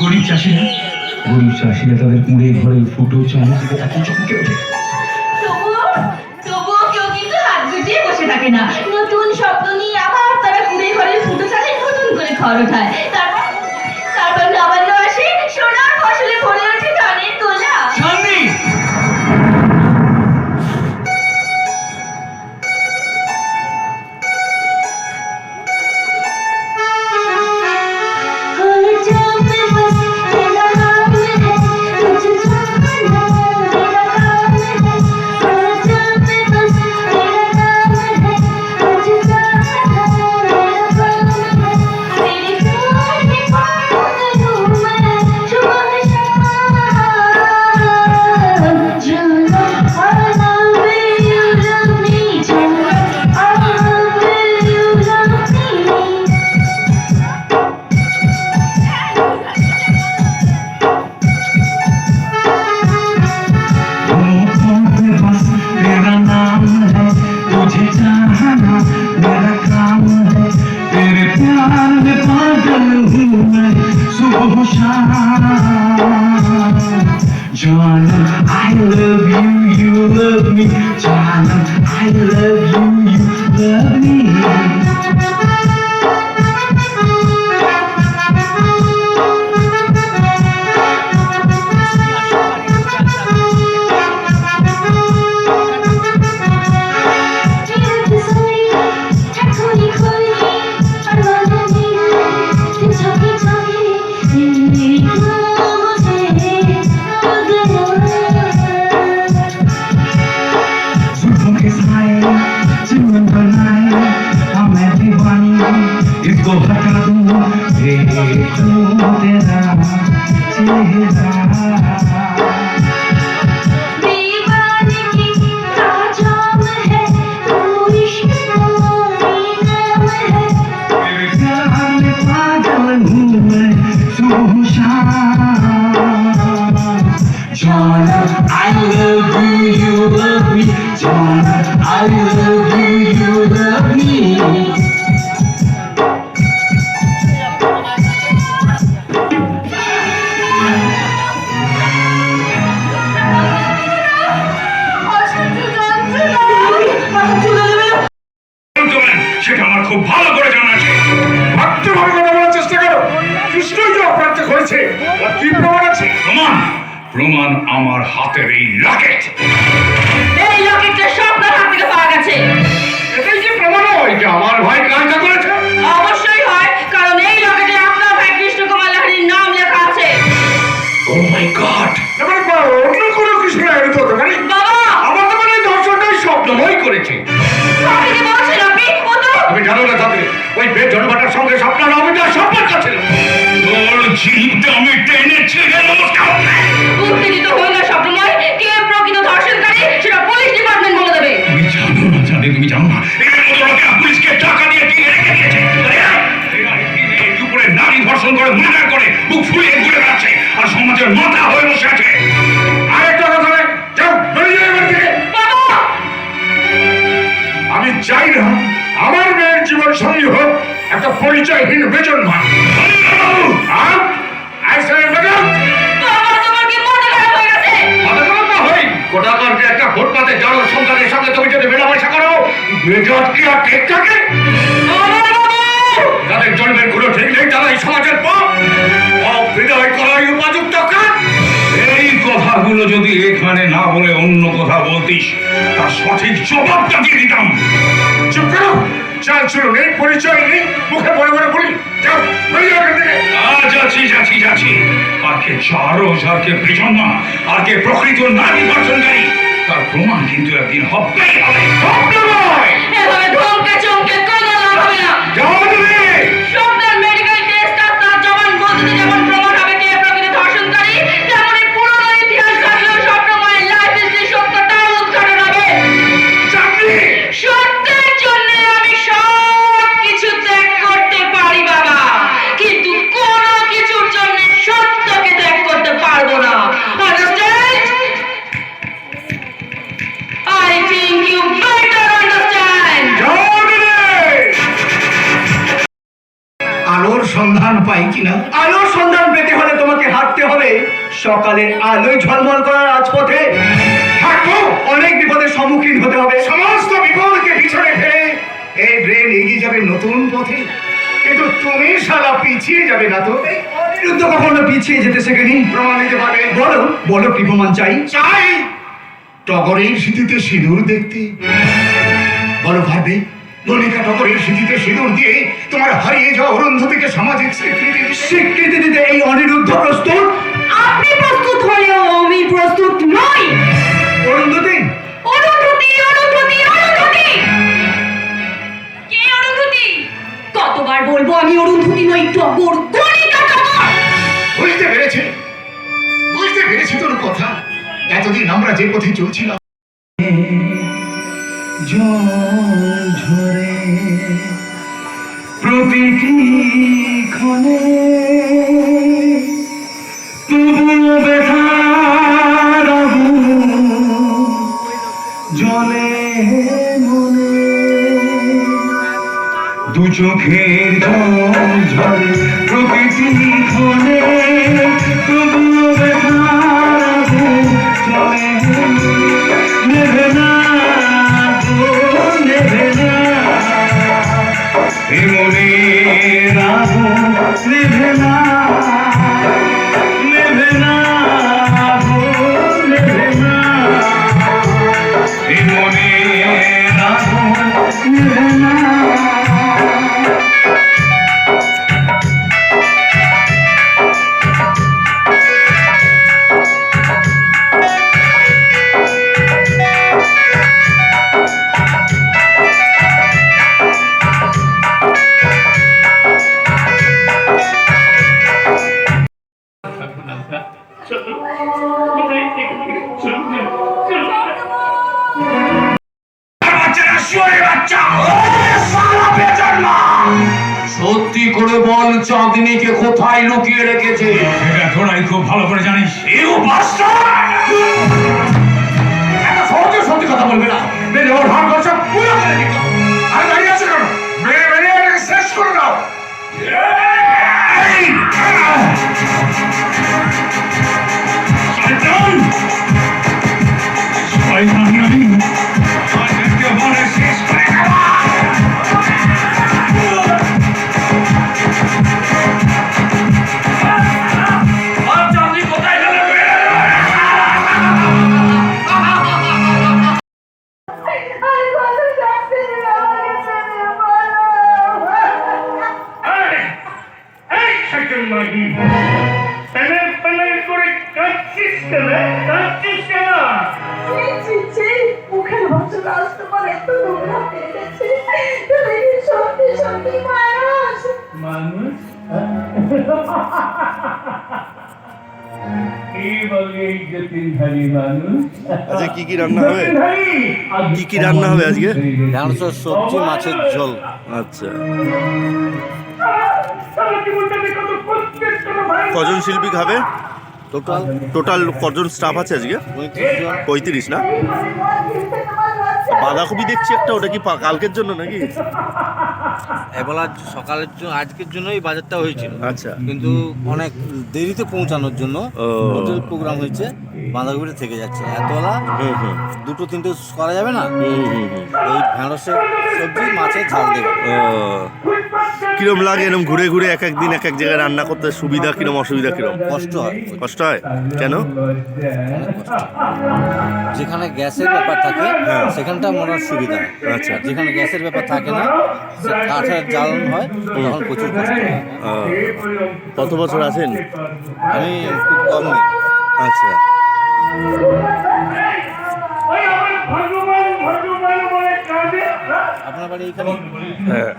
গরিব চাষিরা? গরিব চাষিরা তাদের কুঁড়ে ঘরে ফুটো চালে দিকে এত চমকে ওঠে। তবুও তবুও কেউ কিন্তু হাত গুটিয়ে বসে থাকে না। নতুন স্বপ্ন নিয়ে আবার তারা কুড়ে ঘরের ফুটো চালে নতুন করে খড় ওঠায়। John, I love you, you love me. John, I love you, you love me. I love you you love সেটা আমার খুব ভালো করে জানা আছে। ভাবে কথা বলার চেষ্টা করো। কৃষ্ণই যে হয়েছে আর কি প্রমাণ আছে। প্রমাণ প্রমাণ আমার হাতের এই লকেট এই লকেটটা স্বপ্নের হাত থেকে পাওয়া গেছে। এটাই কি প্রমাণ হয় যে আমার ভাই কাজটা করেছে। অবশ্যই হয় কারণ এই লকেটে আপনার ভাই কৃষ্ণ কুমার লাহিড়ির নাম লেখা আছে। ও মাই গড এবারে অন্য কোনো কৃষ্ণ এড়িত হতে পারি? বাবা! আমার তো মানে দর্শনটাই স্বপ্নময় করেছে। আপনি কি বলছেন আপনি? তুমি জানো না তাদের ওই বেদ জন্মাটার সঙ্গে স্বপ্ন নবীটার সম্পর্ক আর মাথা হয়ে বসে আছে। আরেকটা কথা যাও বেরিয়ে থেকে। আমি চাই না আমার মেয়ের জীবন সঙ্গী হোক একটা পরিচয়হীন বেজন হয়ে একটা ফুটপাতে জড়ো সন্তানের সঙ্গে তুমি যদি মেলা পয়সা করো বেজত কি আর ঠিক থাকে সঠিক জবাবটা দিয়ে দিতাম। চুপ করো চাল চলো নেই পরিচয় নেই মুখে বলে বলে বলি যাও বেরিয়ে যাও এখান থেকে। আজ যাচ্ছি যাচ্ছি যাচ্ছি। আর কে চারস আর কে পেছনা আর কে প্রকৃত নারী তার প্রমাণ কিন্তু একদিন হবে। হবে। পাই কিনা? আলোর সন্ধান পেতে হলে তোমাকে হাঁটতে হবে। সকালের আলোয় ঝলমল করার রাজপথে থাকব অনেক বিপদের সম্মুখীন হতে হবে। সমস্ত বিপদকে পিছনে ফেলে এই ব্রেন এগিয়ে যাবে নতুন পথে। কিন্তু তুমি শালা পিছিয়ে যাবে না তো? অনিরুদ্ধ কখনো পিছিয়ে যেতে শেখেনি। প্রমাণ পারবে বলো বলো কি প্রমাণ চাই? চাই। টগরের স্মৃতিতে সিঁদুর দেখতে। বলো পারবে মনিকা টগরের স্মৃতিতে সিঁদুর দিয়ে তোমার হারিয়ে যাওয়া অরুন্ধতিকে সামাজিক স্বীকৃতি স্বীকৃতি দিতে এই অনিরুদ্ধ প্রস্তুত? আপনি প্রস্তুত হলেও আমি প্রস্তুত নই। অরুন্ধতী? অরুন্ধতী অরুন্ধতী অরুন্ধতী! কে অরুন্ধতী? কতবার বলব আমি অরুন্ধতী নই টগর গণিকা টগর বুঝতে পেরেছি। বুঝতে পেরেছি তোর কথা। এতদিন আমরা যে পথে চলছিলাম ঝরে প্রতিটি ক্ষণে। তবুও ব্যথার জলে মনে। দু চোখের জল ঝরে প্রকৃতি ক্ষণে। তবুও ব্যথার জলে নেভে না মনের করে বল চাঁদনিকে কোথায় লুকিয়ে রেখেছে? এটা তোরাই খুব ভালো করে জানিস। ইউ বাস্টার এত সহজে সত্যি কথা বলবে না। ওর ভাগ করছে পুরো করে দিত মাগি! প্যালের প্যালের করে কাঁদছিস কেন? কাঁদছিস কেন? ছি, ছি, ছি, মুখের ভাষা আসতে পারে এত নোংরা হয়ে গেছে তুমি কি সত্যি সত্যি মানুষ মানুষ? কি বলে এই যতীনধারী মানুষ? আজকে কি কি রান্না হবে কি কি রান্না হবে আজকে ঢ্যাঁড়স সবজি মাছের ঝোল আচ্ছা সারা জীবনটাতে কত কষ্টের কোনো ভাই কজন শিল্পী খাবে? টোটাল টোটাল কজন স্টাফ আছে আজকে? পঁয়ত্রিশ না? বাঁধাকপি দেখছি একটা ওটা কি কালকের জন্য নাকি? এবেলা সকালের জন্য আজকের জন্যই বাজারটা হয়েছিল। আচ্ছা। কিন্তু অনেক দেরিতে পৌঁছানোর জন্য প্রোগ্রাম হয়েছে। বাঁধাকপিটা থেকে যাচ্ছে। হুম দুটো তিনটে করা যাবে না? হুম হুম হুম। এই ঢ্যাঁড়সের সবজি মাছের ঝাল দেবে। কিরম লাগে এরকম ঘুরে ঘুরে এক এক দিন এক এক জায়গায় রান্না করতে? সুবিধা কিরম অসুবিধা কিরম? কষ্ট হয়। কষ্ট হয়? কেন? যেখানে গ্যাসের ব্যাপার থাকে হ্যাঁ। সেখানটা মনে হয়। সুবিধা আচ্ছা। যেখানে গ্যাসের ব্যাপার থাকে না সে কাঠের জ্বালানো হয় তখন প্রচুর কষ্ট হয়। কত বছর আছেন? আমি খুব কম দিন আচ্ছা। আপনার বাড়ি এখানে? হ্যাঁ।